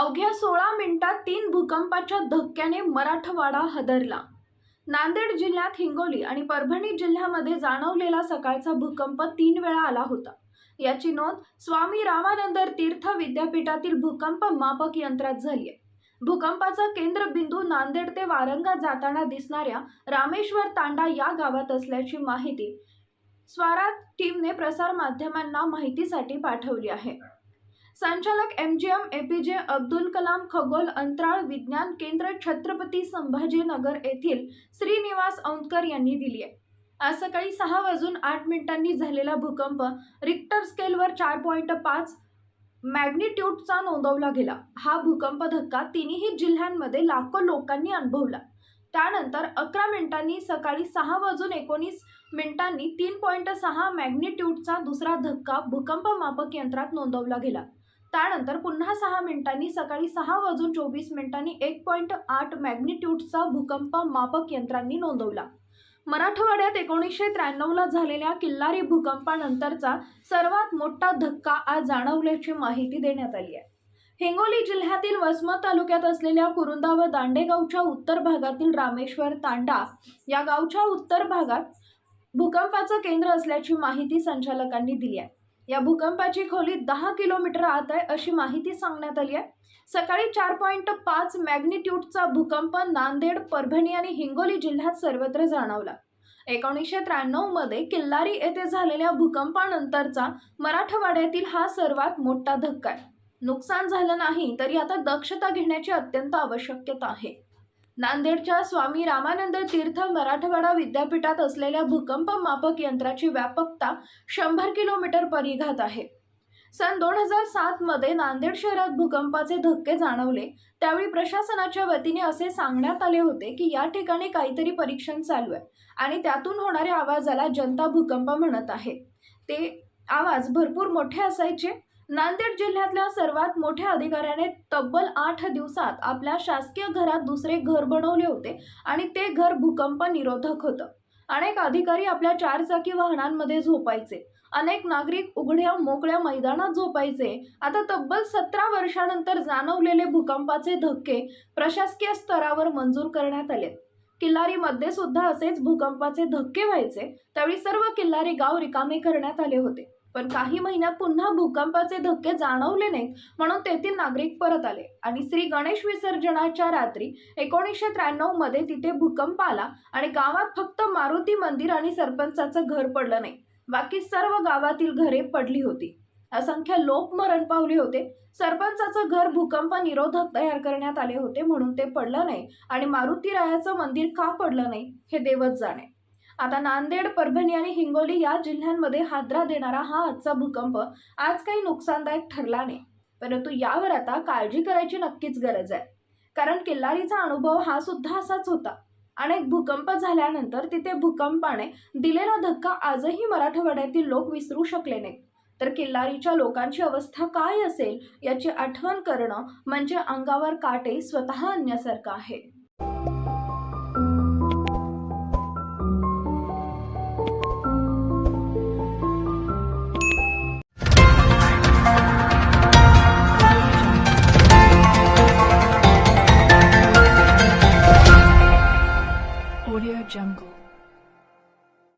अवघ्या सोळा मिनिटात तीन भूकंपाच्या धक्क्याने मराठवाडा हादरला. नांदेड जिल्ह्यात हिंगोली आणि परभणी जिल्ह्यामध्ये जाणवलेला सकाळचा भूकंप तीन वेळा आला होता. याची नोंद स्वामी रामानंद तीर्थ विद्यापीठातील भूकंप मापक यंत्रात झाली आहे. भूकंपाचा केंद्रबिंदू नांदेड ते वारंगा जाताना दिसणाऱ्या रामेश्वर तांडा या गावात असल्याची माहिती स्वारा टीमने प्रसार माध्यमांना माहितीसाठी पाठवली आहे. संचालक M G M A P J Abdul Kalam खगोल अंतराळ विज्ञान केंद्र छत्रपती संभाजीनगर येथील श्रीनिवास औंदकर यांनी दिली आहे. आज सकाळी सहा वाजून आठ मिनिटांनी झालेला भूकंप रिक्टर स्केलवर चार पॉईंट पाच मॅग्निट्यूडचा नोंदवला गेला. हा भूकंप धक्का तिन्ही जिल्ह्यांमध्ये लाखो लोकांनी अनुभवला. त्यानंतर अकरा मिनिटांनी सकाळी सहा वाजून एकोणीस मिनिटांनी तीन पॉईंट सहा मॅग्निट्यूडचा दुसरा धक्का भूकंप मापक यंत्रात नोंदवला गेला. त्यानंतर पुन्हा सहा मिनिटांनी सकाळी सहा वाजून चोवीस मिनिटांनी एक पॉईंट आठ मॅग्निट्यूडचा भूकंप मापक यंत्रांनी नोंदवला. मराठवाड्यात एकोणीसशे त्र्याण्णवला झालेल्या किल्लारी भूकंपानंतरचा सर्वात मोठा धक्का आज जाणवल्याची माहिती देण्यात आली आहे. हिंगोली जिल्ह्यातील वसमत तालुक्यात असलेल्या कुरुंदा व दांडेगावच्या उत्तर भागातील रामेश्वर तांडा या गावच्या उत्तर भागात भूकंपाचं केंद्र असल्याची माहिती संचालकांनी दिली आहे. या भूकंपाची खोली दहा किलोमीटर आत आहे अशी माहिती सांगण्यात आली आहे. सकाळी चार पॉईंट पाच मॅग्निट्यूडचा भूकंप नांदेड परभणी आणि हिंगोली जिल्ह्यात सर्वत्र जाणवला. एकोणीसशे त्र्याण्णवमध्ये किल्लारी येथे झालेल्या भूकंपानंतरचा मराठवाड्यातील हा सर्वात मोठा धक्का आहे. नुकसान झालं नाही तरी आता दक्षता घेण्याची अत्यंत आवश्यकता आहे. नांदेडच्या स्वामी रामानंद तीर्थ मराठवाडा विद्यापीठात असलेल्या भूकंप मापक यंत्राची व्यापकता शंभर किलोमीटर परिघात आहे. सन दोन हजार सातमध्ये नांदेड शहरात भूकंपाचे धक्के जाणवले. त्यावेळी प्रशासनाच्या वतीने असे सांगण्यात आले होते की या ठिकाणी काहीतरी परीक्षण चालू आहे आणि त्यातून होणाऱ्या आवाजाला जनता भूकंप म्हणत आहे. ते आवाज भरपूर मोठे असायचे. नांदेड जिल्ह्यातल्या सर्वात मोठ्या अधिकाऱ्याने तब्बल आठ दिवसात आपल्या शासकीय घरात दुसरे घर बनवले होते आणि ते घर भूकंप निरोधक होतं. अनेक अधिकारी आपल्या चारचाकी वाहनांमध्ये झोपायचे. अनेक नागरिक उघड्या मोकळ्या मैदानात झोपायचे. आता तब्बल सतरा वर्षानंतर जाणवलेले भूकंपाचे धक्के प्रशासकीय स्तरावर मंजूर करण्यात आले. किल्लारीमध्ये सुद्धा असेच भूकंपाचे धक्के व्हायचे. त्यावेळी सर्व किल्लारी गाव रिकामे करण्यात आले होते. पण काही महिन्यात पुन्हा भूकंपाचे धक्के जाणवले नाहीत म्हणून तेथील नागरिक परत आले. आणि श्री गणेश विसर्जनाच्या रात्री एकोणीसशे त्र्याण्णवमध्ये तिथे भूकंप आला आणि गावात फक्त मारुती मंदिर आणि सरपंचाचं घर पडलं नाही. बाकी सर्व गावातील घरे पडली होती. असंख्य लोक मरण पावले होते. सरपंचाचं घर भूकंप निरोधक तयार करण्यात आले होते म्हणून ते पडलं नाही आणि मारुती रायाचं मंदिर का पडलं नाही हे देवच जाणे. आता नांदेड परभणी आणि हिंगोली या जिल्ह्यांमध्ये हादरा देणारा हा आजचा भूकंप आज काही नुकसानदायक ठरला नाही. परंतु यावर आता काळजी करायची नक्कीच गरज आहे. कारण किल्लारीचा अनुभव हा सुद्धा असाच होता. अनेक भूकंप झाल्यानंतर तिथे भूकंपाने दिलेला धक्का आजही मराठवाड्यातील लोक विसरू शकले नाहीत. तर किल्लारीच्या लोकांची अवस्था काय असेल याची आठवण करणं म्हणजे अंगावर काटे स्वतः आणण्यासारखं आहे. Jungle.